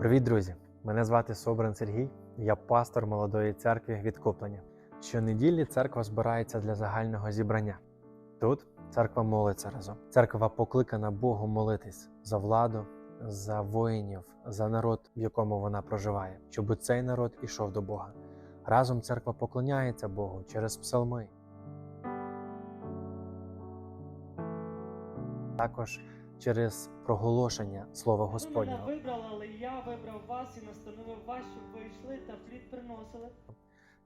Привіт, друзі! Мене звати Собран Сергій, я пастор молодої церкви відкуплення. Щонеділі церква збирається для загального зібрання. Тут церква молиться разом. Церква покликана Богу молитись за владу, за воїнів, за народ, в якому вона проживає, щоб цей народ ішов до Бога. Разом церква поклоняється Богу через псалми. Також через проголошення Слова Господнього. мене вибрали, але я вибрав вас і настановив вас, щоб ви йшли та плід приносили.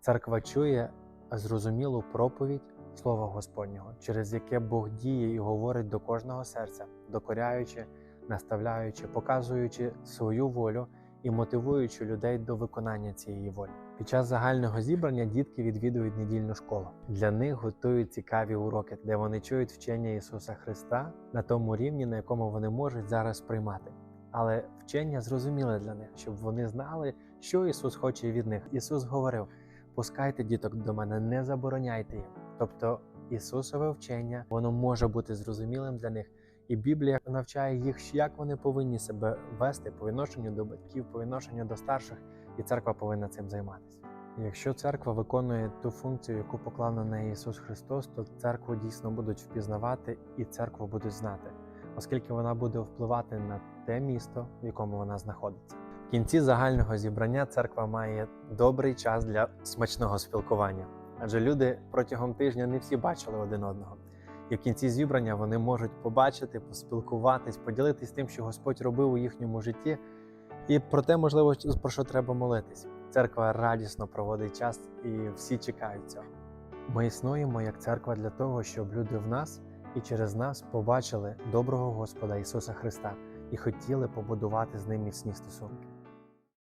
Церква чує зрозумілу проповідь Слова Господнього, через яке Бог діє і говорить до кожного серця, докоряючи, наставляючи, показуючи свою волю і мотивуючи людей до виконання цієї волі. Під час загального зібрання дітки відвідують недільну школу. Для них готують цікаві уроки, де вони чують вчення Ісуса Христа на тому рівні, на якому вони можуть зараз приймати. Але вчення зрозуміле для них, щоб вони знали, що Ісус хоче від них. Ісус говорив: пускайте діток до мене, не забороняйте їм. Тобто Ісусове вчення воно може бути зрозумілим для них, і Біблія навчає їх, як вони повинні себе вести по відношенню до батьків, по відношенню до старших, і церква повинна цим займатися. Якщо церква виконує ту функцію, яку поклав на неї Ісус Христос, то церкву дійсно будуть впізнавати і церкву будуть знати, оскільки вона буде впливати на те місто, в якому вона знаходиться. В кінці загального зібрання церква має добрий час для смачного спілкування, адже люди протягом тижня не всі бачили один одного. І в кінці зібрання вони можуть побачити, поспілкуватись, поділитись тим, що Господь робив у їхньому житті, і про те, можливо, про що треба молитись. Церква радісно проводить час і всі чекають цього. Ми існуємо як церква для того, щоб люди в нас і через нас побачили доброго Господа Ісуса Христа і хотіли побудувати з ним міцні стосунки.